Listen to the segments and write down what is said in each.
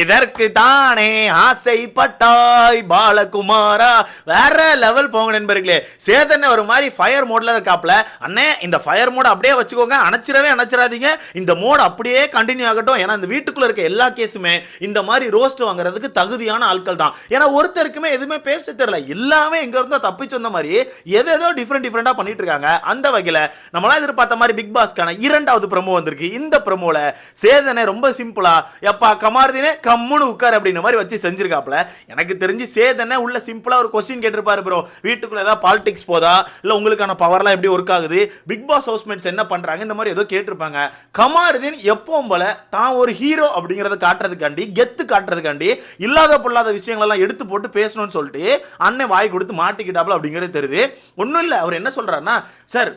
இதற்கு தானே ஆசைப்பட்டாய் பாலகுமாரா. வேற லெவல் போங்க நண்பர்களே. சேதன் ஒரு மாதிரி ஃபயர் மோட்ல இருக்காப்ல. அண்ணே இந்த ஃபயர் மோட் அப்படியே வச்சுக்கோங்க. அணைச்சிடவே அணைச்சிடாதீங்க. இந்த மோட் அப்படியே கண்டினியூ ஆகட்டும். ஏன்னா இந்த வீட்டுக்குள்ள இருக்க எல்லா கேஸுமே இந்த மாதிரி ரோஸ்ட் வாங்குறதுக்கு தகுதியான ஆட்கள் தான். ஏன்னா ஒருத்தருக்குமே எதுவுமே பேச தெரியல. எல்லாமே எங்க இருந்தோ தப்பிச்சு வந்த மாதிரி எது ஏதோ டிஃப்ரெண்ட் டிஃப்ரெண்டா பண்ணிட்டு இருக்காங்க. அந்த வகையில நம்மளாம் எதிர்பார்த்த மாதிரி பிக் பாஸ்க்கான இரண்டாவது ப்ரமோ வந்திருக்கு. இந்த ப்ரமோல சேதனை ரொம்ப சிம்பிளா எப்பா கமாருதினே கம்முன்னு உட்கார் அப்படின்ற மாதிரி வச்சு செஞ்சிருக்காப்ல எனக்கு தெரிஞ்சு சேதனை உள்ள சிம்பிளாக ஒரு கொஸ்டின் கேட்டிருப்பாரு ப்ரோ வீட்டுக்குள்ள ஏதாவது பாலிடிக்ஸ் போதா? இல்லை உங்களுக்கான பவர்லாம் எப்படி ஒர்க் ஆகுது? பிக் பாஸ் ஹவுஸ்மேட்ஸ் என்ன பண்ணுறாங்க இந்த மாதிரி ஏதோ கேட்டிருப்பாங்க. கமாருதீன் எப்பவும் போல தான் ஒரு ஹீரோ அப்படிங்கிறத காட்டுறதுக்காண்டி கெத்து காட்டுறதுக்காண்டி இல்லாத பொல்லாத விஷயங்களெல்லாம் எடுத்து போட்டு பேசணும்னு சொல்லிட்டு அண்ணன் வாய் கொடுத்து மாட்டிக்கிட்டாப்ல அப்படிங்கிறது தெரியுது. ஒன்றும் இல்லை. அவர் என்ன சொல்கிறாருன்னா சார்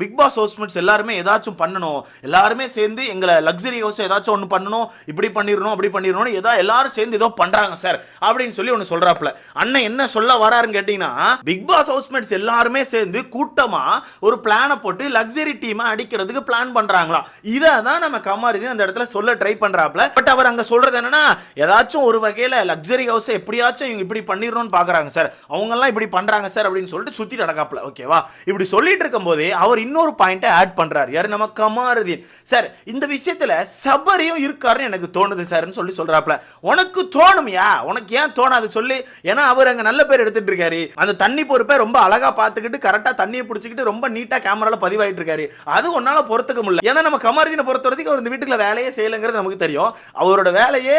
பிக் பாஸ் ஹவுஸ்மேட்ஸ் எல்லாருமே ஏதாச்சும் பண்ணணும். எல்லாருமே சேர்ந்து எங்களை லக்ஸரி ஹவுஸ் ஏதாச்சும் ஒன்று பண்ணணும். இப்படி பண்ணிடணும் அப்படி பண்ணிடணும். ஏதோ எல்லாரும் சேர்ந்து ஏதோ பண்றாங்க சார் அப்படின்னு சொல்லி ஒன்று சொல்றாப்ல அண்ணன் என்ன சொல்ல வராருன்னு கேட்டீங்கன்னா பிக் பாஸ் ஹவுஸ்மேட்ஸ் எல்லாருமே சேர்ந்து கூட்டமா ஒரு பிளானை போட்டு லக்ஸரி டீமை அடிக்கிறதுக்கு பிளான் பண்றாங்களா இதை தான் நம்ம கமாரிதி அந்த இடத்துல சொல்ல ட்ரை பண்றாப்ல பட் அவர் அங்க சொல்றது என்னன்னா ஏதாச்சும் ஒரு வகையில லக்ஸரி ஹவுஸ் எப்படியாச்சும் இவங்க இப்படி பண்ணிடணும்னு பாக்குறாங்க சார் அவங்க எல்லாம் இப்படி பண்றாங்க சார் அப்படின்னு சொல்லிட்டு சுத்தி நடக்காப்ல ஓகேவா இப்படி சொல்லிட்டு இருக்கும்போதே அவர் இன்னொரு பாயிண்ட்டை ஆட் பண்றாரு. யாரு? நம்ம கமாருதீன். சார் இந்த விஷயத்துல சபரியும் இருக்காருன்னு எனக்கு தோணுது சார்னு சொல்லி சொல்றாப்ல உனக்கு தோணுமியா? உனக்கு ஏன் தோணாது? சொல்லி. ஏன்னா அவர் அங்க நல்ல பேர் எடுத்துட்டு இருக்காரு. அந்த தண்ணி பொறுப்பை ரொம்ப அழகா பார்த்துக்கிட்டு கரெக்டா தண்ணியை பிடிச்சிக்கிட்டு ரொம்ப நீட்டா கேமரால பதிவாயிட்டு இருக்காரு. அது உன்னால பொறுத்துக்க முடியல. ஏன்னா நம்ம கமர்தீனை பொறுத்த வரைக்கும் அவர் இந்த வீட்டுக்குள்ள வேலையே செய்யலைங்கிறது நமக்கு தெரியும். அவரோட வேலையே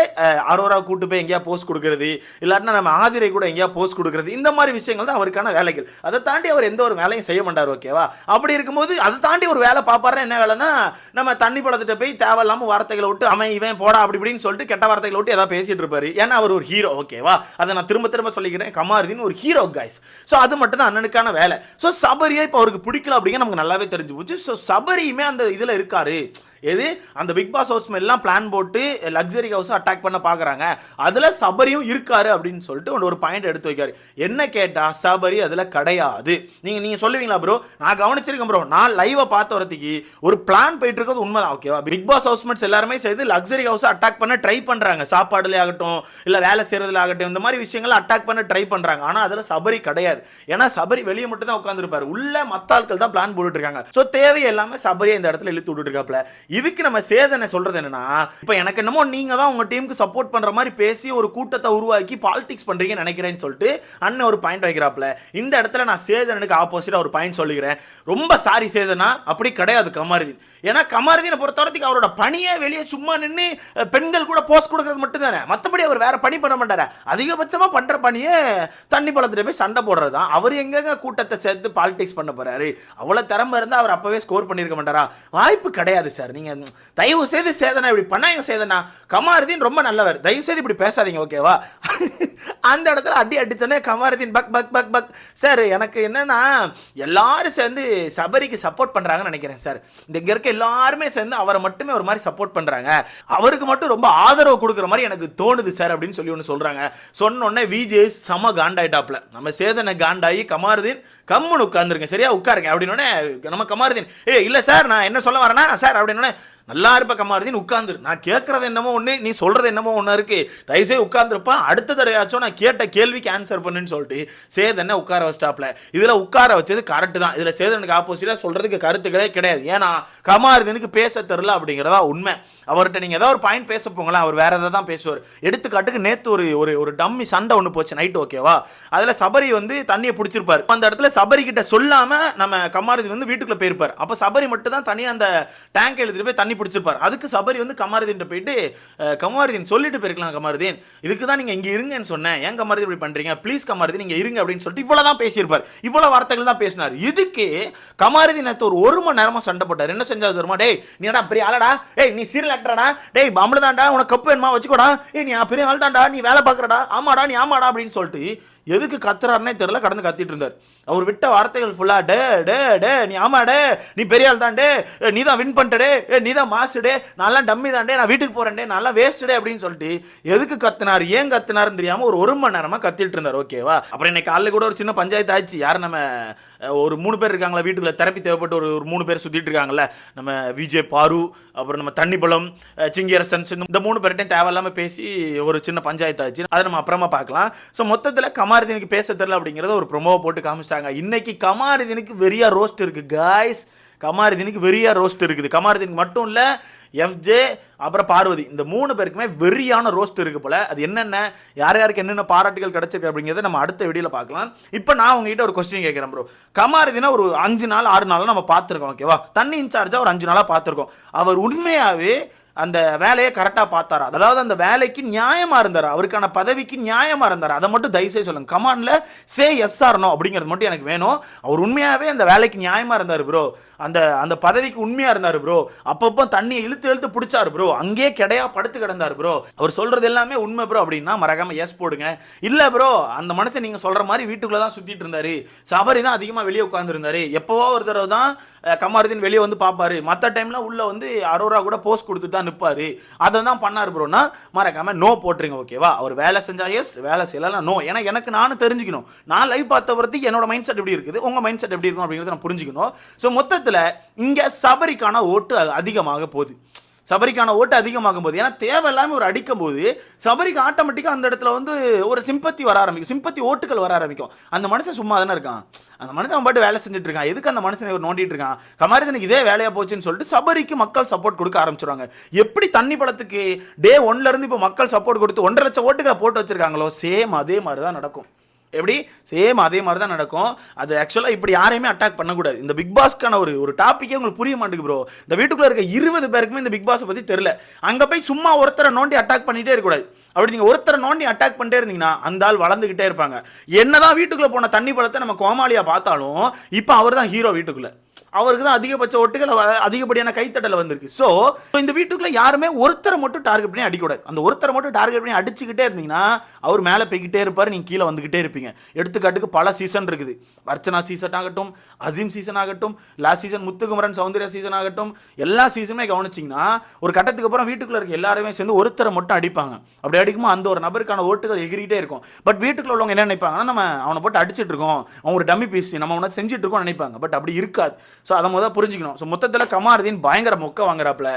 அரோரா கூட்டு போய் எங்கேயா போஸ்ட் கொடுக்கறது இல்லாட்டினா நம்ம ஆதிரை கூட எங்கேயா போஸ்ட் கொடுக்கறது இந்த மாதிரி விஷயங்கள் தான் அவருக்கான வேலைகள். அதை தாண்டி அவர் எந்த ஒரு வேலையும் செய்ய மாட்டார் ஓகேவா அப்படி இருக்கும்போது அதை தாண்டி ஒரு வேலை பார்ப்பாரு என்ன வேலைன்னா நம்ம தண்ணி பழத்திட்ட போய் தேவையில்லாம வார்த்தைகளை விட்டு அவன் இவன் போடா அப்படி இப்படின்னு சொல்லிட்டு கெட்ட வார்த்தைகளை விட்டு ஏதாவது பேசிட்டு இருப்பாரு. ஏன்னா அவர் ஒரு ஹீரோ ஓகேவா அதை நான் திரும்ப திரும்ப சொல்லிக்கிறேன். கமாருதீன் ஒரு ஹீரோ கைஸ் ஸோ அது மட்டும் தான் அண்ணனுக்கான வேலை. ஸோ சபரியே இப்போ அவருக்கு பிடிக்கல அப்படிங்க நமக்கு நல்லாவே தெரிஞ்சு போச்சு. ஸோ சபரியுமே அந்த இதில் இருக்காரு. எது? அந்த பிக் பாஸ் ஹவுஸ் எல்லாம் பிளான் போட்டு லக்ஸரி ஹவுஸ் அட்டாக் பண்ண பார்க்குறாங்க அதில் சபரியும் இருக்காரு அப்படின்னு சொல்லிட்டு ஒரு- பாயிண்ட் எடுத்து வைக்காரு. என்ன கேட்டா சபரி அதில் கிடையாது. நீங்கள் நீங்கள் சொல்லுவீங்களா ப்ரோ நான் கவனிச்சிருக்கேன் ப்ரோ நான் லைவை பார்த்த வரத்துக்கு ஒரு பிளான் போயிட்டு இருக்கிறது உண்மைதான். ஓகேவா பிக் பாஸ் ஹவுஸ்மேட்ஸ் எல்லாருமே சேர்ந்து லக்ஸரி ஹவுஸ் அட்டாக் பண்ண ட்ரை பண்ணுறாங்க சாப்பாடுல ஆகட்டும் இல்லை வேலை செய்கிறதுல ஆகட்டும் இந்த மாதிரி விஷயங்களை அட்டாக் பண்ண ட்ரை பண்ணுறாங்க ஆனால் அதில் சபரி கிடையாது. ஏன்னா சபரி வெளியே மட்டும் தான் உட்காந்துருப்பாரு உள்ள மற்ற ஆட்கள் தான் பிளான் போட்டுட்டு இருக்காங்க. ஸோ தேவை எல்லாமே சபரியை இந்த இடத்துல இழுத்து விட்டுட்டு இருக்காப்ல இதுக்கு நம்ம சேதனை சொல்றது என்னன்னா இப்போ எனக்கு என்னமோ நீங்க தான் உங்க டீமுக்கு சப்போர்ட் பண்ற மாதிரி பேசி ஒரு கூட்டத்தை உருவாக்கி பாலிடிக்ஸ் பண்றீங்கன்னு நினைக்கிறேன்னு சொல்லிட்டு அண்ணன் ஒரு பாயிண்ட் வைக்கிறாப்ல இந்த இடத்துல நான் சேதனுக்கு ஆப்போசிட்டா ஒரு பாயிண்ட் சொல்லிக்கிறேன். ரொம்ப சாரி சேதனா அப்படி கிடையாது கமாருதீன். ஏன்னா கமாருதீனை பொறுத்த வரைக்கும் அவரோட பணியே வெளியே சும்மா நின்று பெண்கள் கூட போஸ்ட் கொடுக்கறது மட்டும் தானே மற்றபடி அவர் வேற பணி பண்ண மாட்டாரு? அதிகபட்சமா பண்ற பணியே தண்ணி பழத்துல போய் சண்டை போடுறது தான் அவர் எங்கெங்க கூட்டத்தை சேர்த்து பாலிடிக்ஸ் பண்ண போறாரு? அவ்வளவு திறமை இருந்தா அவர் அப்பவே ஸ்கோர் பண்ணியிருக்க மாட்டாரா? வாய்ப்பு கிடையாது சார். நீங்கள் தயவு செய்து சேதனா இப்படி பண்ணாங்க சேதனா. கமாருதீன் ரொம்ப நல்லவர். தயவு செய்து இப்படி பேசாதீங்க ஓகேவா அந்த இடத்துல அடி அடிச்சோன்னே கமாருதீன் பக் பக் பக் பக். சார் எனக்கு என்னன்னா எல்லாரும் சேர்ந்து சபரிக்கு சப்போர்ட் பண்ணுறாங்கன்னு நினைக்கிறேன் சார். இந்த இங்கே இருக்க எல்லாருமே சேர்ந்து அவரை மட்டுமே ஒரு மாதிரி சப்போர்ட் பண்ணுறாங்க அவருக்கு மட்டும் ரொம்ப ஆதரவு கொடுக்குற மாதிரி எனக்கு தோணுது சார் அப்படின்னு சொல்லி ஒன்று சொல்கிறாங்க சொன்னோன்னே விஜே செம காண்டாயிட்டாப்ல நம்ம சேதனை காண்டாயி கமாருதீன் கம்முன்னு உட்காந்துருங்க சரியா? உட்காருங்க அப்படின்னோடனே நம்ம கமாருதீன் ஏ இல்லை சார் நான் என்ன சொல்ல வரேன்னா சார் அப்படின்னோடனே நல்லா இருப்ப கமாருதீன் உட்காந்துரு நான் கேட்கறது என்னமோ ஒன்று நீ சொல்றது என்னமோ ஒன்று இருக்கு. தயவுசெய்து உட்காந்துருப்பா அடுத்த தடவையாச்சும் நான் கேட்ட கேள்விக்கு ஆன்சர் பண்ணுன்னு சொல்லிட்டு சேதனை உட்கார வச்சிட்டாப்ல. இதில் உட்கார வச்சது கரெக்டு தான். இதில் சேதனுக்கு ஆப்போசிட்டாக சொல்றதுக்கு கருத்துக்களே கிடையாது. ஏன்னா கமாருதீனுக்கு பேச தெரில அப்படிங்கிறதா உண்மை. அவர்கிட்ட நீங்கள் ஏதாவது ஒரு பாயிண்ட் பேச போங்களேன். அவர் வேற எதாவது தான் பேசுவார். எடுத்துக்காட்டுக்கு நேற்று ஒரு ஒரு ஒரு டம்மி சண்டை ஒன்று போச்சு நைட் ஓகேவா அதில் சபரி வந்து தண்ணியை பிடிச்சிருப்பார். அந்த இடத்துல சபரி கிட்ட சொல்லாமல் நம்ம கமாருதீன் வந்து வீட்டுக்குள்ள போயிருப்பார். அப்போ சபரி மட்டும் தான் தனியாக அந்த டேங்க் எழுதிட்டு போய் தண்ணி பிடிச்சிருப்பார். அதுக்கு சபரி வந்து கமாரதீன் போயிட்டு கமாரதீன் சொல்லிட்டு போயிருக்கலாம் கமாருதீன். இதுக்கு தான் நீங்க இங்க இருங்கன்னு சொன்னேன். ஏன் கமாருதீன் இப்படி பண்றீங்க? ப்ளீஸ் கமாருதீன் நீங்க இருங்க அப்படின்னு சொல்லிட்டு இவ்வளவு தான் பேசியிருப்பார். இவ்வளவு வார்த்தைகள் தான் பேசினார். இதுக்கு கமாரதீன் ஒரு ஒரு மணி நேரமா சண்டை போட்டார். என்ன செஞ்சாது தெரியுமா? டேய் நீ என்னடா பெரிய ஆளடா? டேய் நீ சீரியல் ஆக்டரடா டேய் அவ்வளவுதான்டா உனக்கு கப்பு வேணுமா? வச்சுக்கோடா. ஏய் நீ பெரிய ஆள் தான்டா நீ வேலை பார்க்கறடா. ஆமாடா நீ ஆமாடா அப்படின்னு சொல்லிட்டு எதுக்கு கத்துறாருனே தெரியல கடந்து கத்திட்டு இருந்தார். அவர் விட்ட வார்த்தைகள் ஃபுல்லா டே டே டே நீ ஆமா டே நீ பெரிய ஆள் தான் டே நீ தான் வின் பண்ணிட்டடே ஏ, நீ தான் மாசு டே நான்லாம் டம்மி தான் டே நான் வீட்டுக்கு போறேன் டே நல்லா வேஸ்ட் டே அப்படின்னு சொல்லிட்டு எதுக்கு கத்துனார் ஏன் கத்துனாருன்னு தெரியாம ஒரு ஒரு மணி நேரமா கத்திட்டு இருந்தார் ஓகேவா? அப்புறம் இன்னைக்கு காலைல கூட ஒரு சின்ன பஞ்சாயத்து ஆச்சு யார் நம்ம ஒரு மூணு பேர் இருக்காங்களா வீட்டுக்குள்ள? தெரப்பி தேவைப்பட்டு ஒரு ஒரு மூணு பேர் சுற்றிட்டு இருக்காங்கல்ல? நம்ம விஜய் பாரு அப்புறம் நம்ம தண்ணிப்பழம் அஹ், சிங்கியரசன் இந்த மூணு பேர்கிட்டையும் தேவையில்லாமல் பேசி ஒரு சின்ன பஞ்சாயத்து ஆச்சு. அதை நம்ம அப்புறமா பார்க்கலாம். ஸோ மொத்தத்தில் கமாரதினுக்கு பேச தெரியல அப்படிங்கிறத ஒரு ப்ரொமோவை போட்டு காமிச்சிட்டாங்க. இன்னைக்கு கமாரதினுக்கு வெறியா ரோஸ்ட் இருக்குது காய்ஸ் கமாருதீனுக்கு வெறியா ரோஸ்ட் இருக்குது. கமாரதினுக்கு மட்டும் இல்லை எஃப்ஜே அப்புறம் பார்வதி. இந்த மூணு பேருக்குமே வெறியான ரோஸ்ட் இருக்குது போல். அது என்னென்ன யார் யாருக்கு என்னென்ன பாராட்டுகள் கிடச்சிருக்கு அப்படிங்கிறத நம்ம அடுத்த வீடியோவில் பார்க்கலாம். இப்போ நான் உங்ககிட்ட ஒரு கொஸ்டின் கேட்குறேன் ப்ரோ கமாரதினா ஒரு அஞ்சு நாள் ஆறு நாள் நம்ம பார்த்துருக்கோம் ஓகேவா தண்ணி இன்சார்ஜாக ஒரு அஞ்சு நாளாக பார்த்துருக்கோம். அவர் உண்மையாகவே அந்த வேலையை கரெக்டாக பார்த்தாரா? அதாவது அந்த வேலைக்கு நியாயமாக இருந்தார்? அவருக்கான பதவிக்கு நியாயமாக இருந்தார்? அதை மட்டும் தயவுசெய்து சொல்லுங்க. கமான்ல சே எஸ் ஆர்னோ அப்படிங்கிறது மட்டும் எனக்கு வேணும். அவர் உண்மையாகவே அந்த வேலைக்கு நியாயமாக இருந்தார் ப்ரோ அந்த அந்த பதவிக்கு உண்மையாக இருந்தார் ப்ரோ அப்பப்போ தண்ணியை இழுத்து இழுத்து பிடிச்சாரு ப்ரோ அங்கேயே கிடையா படுத்து கிடந்தார் ப்ரோ அவர் சொல்றது எல்லாமே உண்மை ப்ரோ அப்படின்னா மறக்காம எஸ் போடுங்க. இல்லை ப்ரோ அந்த மனுஷன் நீங்கள் சொல்கிற மாதிரி வீட்டுக்குள்ளே தான் சுற்றிட்டு இருந்தார். சபரி தான் அதிகமாக வெளியே உட்காந்துருந்தாரு எப்போவோ ஒரு தடவை தான் அஹ், கமாருதீன் வெளியே வந்து பார்ப்பாரு. மற்ற டைம்லாம் உள்ளே வந்து அரோரா கூட போஸ்ட் கொடுத்து தான் நிற்பாரு அதை தான் பண்ணார் ப்ரோன்னா மறக்காம நோ போட்டுருங்க ஓகேவா அவர் வேலை செஞ்சா எஸ் வேலை செய்யலாம் நோ ஏன்னா எனக்கு நானும் தெரிஞ்சுக்கணும். நான் லைவ் பார்த்த வரைக்கும் என்னோட மைண்ட் செட் எப்படி இருக்குது உங்க மைண்ட் செட் எப்படி இருக்கும் அப்படிங்கிறத நான் புரிஞ்சுக்கணும். ஸோ மொத்தத்தில் இங்க சபரிக்கான ஓட்டு அதிகமாக போகுது. சபரிக்கான ஓட்டு அதிகமாகும் போது ஏன்னா தேவையில்லாம ஒரு அடிக்கும் போது சபரிக்கு ஆட்டோமேட்டிக்காக அந்த இடத்துல வந்து ஒரு சிம்பத்தி வர ஆரம்பிக்கும். சிம்பத்தி ஓட்டுகள் வர ஆரம்பிக்கும். அந்த மனுஷன் சும்மா தானே இருக்கான். அந்த மனுஷன் அவன் பாட்டு வேலை செஞ்சுட்டு இருக்கான். எதுக்கு அந்த மனுஷன் இவர் நோண்டிட்டு இருக்கான்? கமாரிதனுக்கு இதே வேலையாக போச்சுன்னு சொல்லிட்டு சபரிக்கு மக்கள் சப்போர்ட் கொடுக்க ஆரம்பிச்சிருவாங்க. எப்படி தண்ணி படத்துக்கு டே ஒன்ல இருந்து இப்போ மக்கள் சப்போர்ட் கொடுத்து ஒன்றரை லட்சம் ஓட்டுகளை போட்டு வச்சிருக்காங்களோ சேம் அதே மாதிரி தான் நடக்கும். எப்படி? சேம் அதே மாதிரி தான் நடக்கும். அது ஆக்சுவலாக இப்படி யாரையுமே அட்டாக் பண்ணக்கூடாது. இந்த பிக் பாஸ்க்கான ஒரு ஒரு டாப்பிக்கே உங்களுக்கு புரிய மாட்டேங்குது ப்ரோ இந்த வீட்டுக்குள்ளே இருக்க இருபது பேருக்குமே இந்த பிக் பாஸை பற்றி தெரில அங்கே போய் சும்மா ஒருத்தரை நோண்டி அட்டாக் பண்ணிகிட்டே இருக்கக்கூடாது. அப்படி நீங்கள் ஒருத்தரை நோண்டி அட்டாக் பண்ணிட்டே இருந்தீங்கன்னா அந்த ஆள் வளர்ந்துக்கிட்டே இருப்பாங்க. என்னதான் வீட்டுக்குள்ளே போன தண்ணி பழத்தை நம்ம கோமாளியாக பார்த்தாலும் இப்போ அவர் தான் ஹீரோ வீட்டுக்குள்ளே. அவருக்கு தான் அதிகபட்ச ஓட்டுகள் அதிகப்படியான கைத்தட்டல வந்திருக்கு. ஸோ இந்த வீட்டுக்குள்ள யாருமே ஒருத்தரை மட்டும் டார்கெட் பண்ணி அடிக்கூடாது அந்த ஒருத்தரை மட்டும் டார்கெட் பண்ணி அடிச்சுக்கிட்டே இருந்தீங்கன்னா அவர் மேலே போய்கிட்டே இருப்பார் நீங்கள் கீழே வந்துகிட்டே இருப்பீங்க. எடுத்துக்காட்டுக்கு பல சீசன் இருக்குது. அர்ச்சனா சீசன் ஆகட்டும் அசீம் சீசன் ஆகட்டும் last season Muthukumaran Soundarya season ஆகட்டும் எல்லா சீசனுமே கவனிச்சிங்கன்னா ஒரு கட்டத்துக்கு அப்புறம் வீட்டுக்குள்ள இருக்க எல்லாருமே சேர்ந்து ஒருத்தரை மட்டும் அடிப்பாங்க. அப்படி அடிக்கும்போது அந்த ஒரு நபருக்கான ஓட்டுகள் எகிரிகிட்டே இருக்கும். பட் வீட்டுக்குள்ள உள்ளவங்க என்ன நினைப்பாங்கன்னா நம்ம அவனை போட்டு அடிச்சிட்டு இருக்கோம். அவன் ஒரு டம்மி பீஸ் நம்ம அவனை செஞ்சுட்டு இருக்கோம் நினைப்பாங்க. பட் அப்படி இருக்காது. ஸோ அதை முதல் புரிஞ்சுக்கணும். ஸோ மொத்தத்தில் கமாருதீன் பயங்கர மொக்க வாங்குறாப்புல.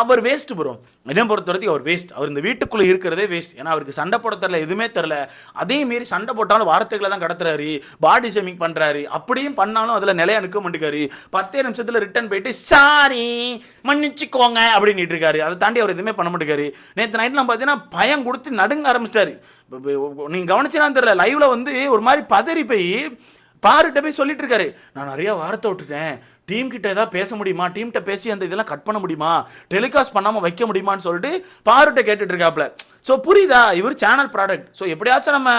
அவர் வேஸ்ட் ப்ரோ என்ன பொறுத்த வரைக்கும் அவர் வேஸ்ட் அவர் இந்த வீட்டுக்குள்ளே இருக்கிறதே வேஸ்ட் ஏன்னா அவருக்கு சண்டை போட தெரில எதுவுமே தெரில அதே மீறி சண்டை போட்டாலும் வார்த்தைகளை தான் கடத்துறாரு. பாடி ஷேமிங் பண்ணுறாரு அப்படியும் பண்ணாலும் அதில் நிலையா நிற்க மாட்டேங்காரு. பத்தே நிமிஷத்தில் ரிட்டர்ன் போயிட்டு சாரி மன்னிச்சுக்கோங்க அப்படின்னு இருக்காரு. அதை தாண்டி அவர் எதுவுமே பண்ண மாட்டேங்காரு. நேற்று நைட்லாம் பார்த்தீங்கன்னா பயம் கொடுத்து நடுங்க ஆரம்பிச்சிட்டாரு. நீங்கள் கவனிச்சுனா தெரியல. லைவ்ல வந்து ஒரு மாதிரி பதறி போய் பாருட்ட போய் சொல்லிட்டு இருக்காரு நான் நிறைய வார்த்தை விட்டுட்டேன். டீம் கிட்ட ஏதாவது பேச முடியுமா? டீம்கிட்ட பேசி அந்த இதெல்லாம் கட் பண்ண முடியுமா? டெலிகாஸ்ட் பண்ணாமல் வைக்க முடியுமான்னு சொல்லிட்டு பாருட்ட கேட்டுட்டு இருக்காப்ல. ஸோ புரியுதா? இவர் சேனல் ப்ராடக்ட் ஸோ எப்படியாச்சும் நம்ம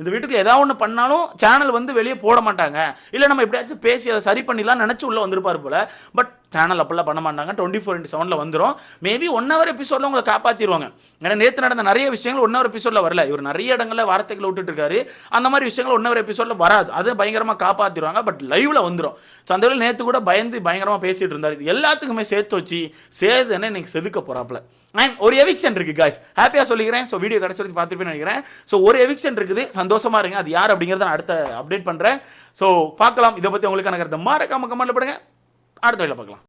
இந்த வீட்டுக்குள்ள ஏதாவது ஒன்று பண்ணாலும் சேனல் வந்து வெளியே போட மாட்டாங்க. இல்லை நம்ம எப்படியாச்சும் பேசி அதை சரி பண்ணிடலாம் நினச்சி உள்ளே வந்திருப்பார் போல. பட் சேனல் அப்படிலாம் பண்ண மாட்டாங்க. டுவெண்ட்டி ஃபோர் இன்ட்டு செவனில் வந்துடும் மேபி ஒன் ஹவர் எபிசோடில் உங்களை காப்பாற்றிடுவாங்க ஏன்னா நேற்று நடந்த நிறைய விஷயங்கள் ஒன் ஹவர் எபிசோடில் வரல. இவர் நிறைய இடங்களில் வார்த்தைகளை விட்டுட்டு இருக்காரு. அந்த மாதிரி விஷயங்கள் ஒன் ஹவர் எபிசோடில் வராது. அது பயங்கரமாக காப்பாற்றிடுவாங்க பட் லைவில் வந்துடும் சந்தையில் நேற்று கூட பயந்து பயங்கரமாக பேசிகிட்டு இருந்தார். இது எல்லாத்துக்குமே சேர்த்து வச்சு சேதுன்னு இன்னைக்கு செதுக்க போகிறாப்புல அண்ட் ஒரு எவிக்ஷன் இருக்கு காய்ஸ் ஹாப்பியாக சொல்லிக்கிறேன். ஸோ வீடியோ கடைசி வரைக்கும் பார்த்துருப்பேன்னு நினைக்கிறேன். ஸோ ஒரு எவிக்ஷன் இருக்குது. சந்தோஷமா இருங்க. அது யார் அப்படிங்கிறத நான் அடுத்த அப்டேட் பண்ணுறேன் ஸோ பார்க்கலாம். இதை பற்றி உங்களுக்கு எனக்கு மறக்காம கமெண்ட்ல படுங்க. அடுத்த வழியில் பார்க்கலாம்.